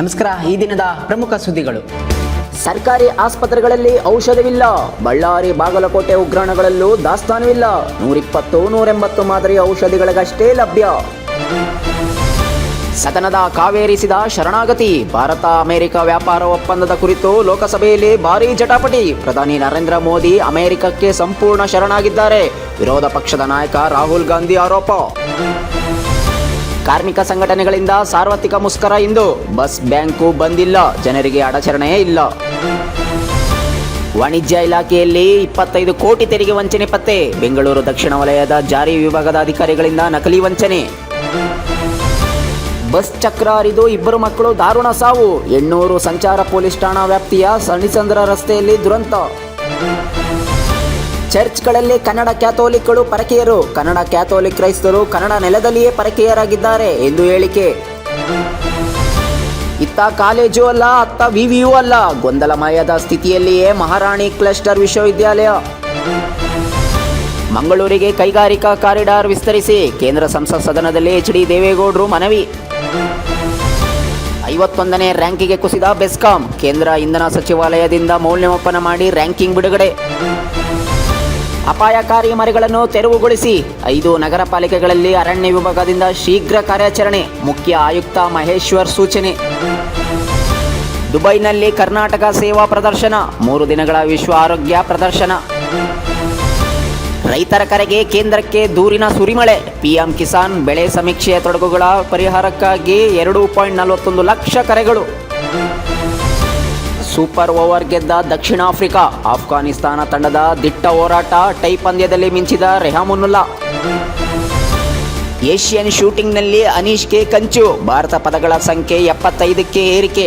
ನಮಸ್ಕಾರ, ಈ ದಿನದ ಪ್ರಮುಖ ಸುದ್ದಿಗಳು. ಸರ್ಕಾರಿ ಆಸ್ಪತ್ರೆಗಳಲ್ಲಿ ಔಷಧವಿಲ್ಲ. ಬಳ್ಳಾರಿ, ಬಾಗಲಕೋಟೆ ಉಗ್ರಾಣಗಳಲ್ಲೂ ದಾಸ್ತಾನುವಿಲ್ಲ. ನೂರಿಪ್ಪತ್ತು, ನೂರೆಂಬತ್ತು ಮಾದರಿ ಔಷಧಿಗಳಿಗಷ್ಟೇ ಲಭ್ಯ. ಸದನದ ಕಾವೇರಿಸಿದ ಶರಣಾಗತಿ, ಭಾರತ, ಅಮೆರಿಕ ವ್ಯಾಪಾರ ಒಪ್ಪಂದದ ಕುರಿತು ಲೋಕಸಭೆಯಲ್ಲಿ ಭಾರೀ ಜಟಾಪಟಿ. ಪ್ರಧಾನಿ ನರೇಂದ್ರ ಮೋದಿ ಅಮೆರಿಕಕ್ಕೆ ಸಂಪೂರ್ಣ ಶರಣಾಗಿದ್ದಾರೆ. ವಿರೋಧ ಪಕ್ಷದ ನಾಯಕ ರಾಹುಲ್ ಗಾಂಧಿ ಆರೋಪ. ಕಾರ್ಮಿಕ ಸಂಘಟನೆಗಳಿಂದ ಸಾರ್ವತ್ರಿಕ ಮುಷ್ಕರ ಇಂದು. ಬಸ್ ಬ್ಯಾಂಕು ಬಂದಿಲ್ಲ. ಜನರಿಗೆ ಅಡಚರಣೆಯೇ ಇಲ್ಲ. ವಾಣಿಜ್ಯ ಇಲಾಖೆಯಲ್ಲಿ ಇಪ್ಪತ್ತೈದು ಕೋಟಿ ತೆರಿಗೆ ವಂಚನೆ ಪತ್ತೆ. ಬೆಂಗಳೂರು ದಕ್ಷಿಣ ವಲಯದ ಜಾರಿ ವಿಭಾಗದ ಅಧಿಕಾರಿಗಳಿಂದ ನಕಲಿ ವಂಚನೆ. ಬಸ್ ಚಕ್ರ ಹರಿದು ಇಬ್ಬರು ಮಕ್ಕಳು ದಾರುಣ ಸಾವು. ಎಣ್ಣೂರು ಸಂಚಾರ ಪೊಲೀಸ್ ಠಾಣಾ ವ್ಯಾಪ್ತಿಯ ಸಣಿಸಂದ್ರ ರಸ್ತೆಯಲ್ಲಿ ದುರಂತ. ಚರ್ಚ್ಗಳಲ್ಲಿ ಕನ್ನಡ ಕ್ಯಾಥೋಲಿಕ್ಗಳು ಪರಕೀಯರು. ಕನ್ನಡ ಕ್ಯಾಥೋಲಿಕ್ ಕ್ರೈಸ್ತರು ಕನ್ನಡ ನೆಲದಲ್ಲಿಯೇ ಪರಕೀಯರಾಗಿದ್ದಾರೆ ಎಂದು ಹೇಳಿಕೆ. ಇತ್ತ ಕಾಲೇಜು ಅಲ್ಲ, ಅತ್ತ ವಿವಿಯು ಅಲ್ಲ. ಗೊಂದಲಮಯದ ಸ್ಥಿತಿಯಲ್ಲಿಯೇ ಮಹಾರಾಣಿ ಕ್ಲಸ್ಟರ್ ವಿಶ್ವವಿದ್ಯಾಲಯ. ಮಂಗಳೂರಿಗೆ ಕೈಗಾರಿಕಾ ಕಾರಿಡಾರ್ ವಿಸ್ತರಿಸಿ. ಕೇಂದ್ರ ಸಂಸತ್ ಸದನದಲ್ಲಿ ಎಚ್ ಡಿ ದೇವೇಗೌಡರು ಮನವಿ. ಐವತ್ತೊಂದನೇ ರ್ಯಾಂಕಿಗೆ ಕುಸಿದ ಬೆಸ್ಕಾಂ. ಕೇಂದ್ರ ಇಂಧನ ಸಚಿವಾಲಯದಿಂದ ಮೌಲ್ಯಮಾಪನ ಮಾಡಿ ರ್ಯಾಂಕಿಂಗ್ ಬಿಡುಗಡೆ. ಅಪಾಯಕಾರಿ ಮರಗಳನ್ನು ತೆರವುಗೊಳಿಸಿ ಐದು ನಗರ ಪಾಲಿಕೆಗಳಲ್ಲಿ ಅರಣ್ಯ ವಿಭಾಗದಿಂದ ಶೀಘ್ರ ಕಾರ್ಯಾಚರಣೆ. ಮುಖ್ಯ ಆಯುಕ್ತ ಮಹೇಶ್ವರ್ ಸೂಚನೆ. ದುಬೈನಲ್ಲಿ ಕರ್ನಾಟಕ ಸೇವಾ ಪ್ರದರ್ಶನ. ಮೂರು ದಿನಗಳ ವಿಶ್ವ ಆರೋಗ್ಯ ಪ್ರದರ್ಶನ. ರೈತರ ಕರೆಗೆ ಕೇಂದ್ರಕ್ಕೆ ದೂರಿನ ಸುರಿಮಳೆ. ಪಿಎಂ ಕಿಸಾನ್ ಬೆಳೆ ಸಮೀಕ್ಷೆಯ ತೊಡಗುಗಳ ಪರಿಹಾರಕ್ಕಾಗಿ ಎರಡು ಪಾಯಿಂಟ್ ನಲವತ್ತೊಂದು ಲಕ್ಷ ಕರೆಗಳು. ಸೂಪರ್ ಓವರ್ ಗೆದ್ದ ದಕ್ಷಿಣ ಆಫ್ರಿಕಾ. ಆಫ್ಘಾನಿಸ್ತಾನ ತಂಡದ ದಿಟ್ಟ ಹೋರಾಟ ಟೈ ಪಂದ್ಯದಲ್ಲಿ ಮಿಂಚಿದ ರೆಹಮುನ್ನುಲ್ಲಾ ಏಷ್ಯನ್ ಶೂಟಿಂಗ್ನಲ್ಲಿ ಅನೀಶ್ಗೆ ಕಂಚು. ಭಾರತ ಪದಗಳ ಸಂಖ್ಯೆ ಎಪ್ಪತ್ತೈದಕ್ಕೆ ಏರಿಕೆ.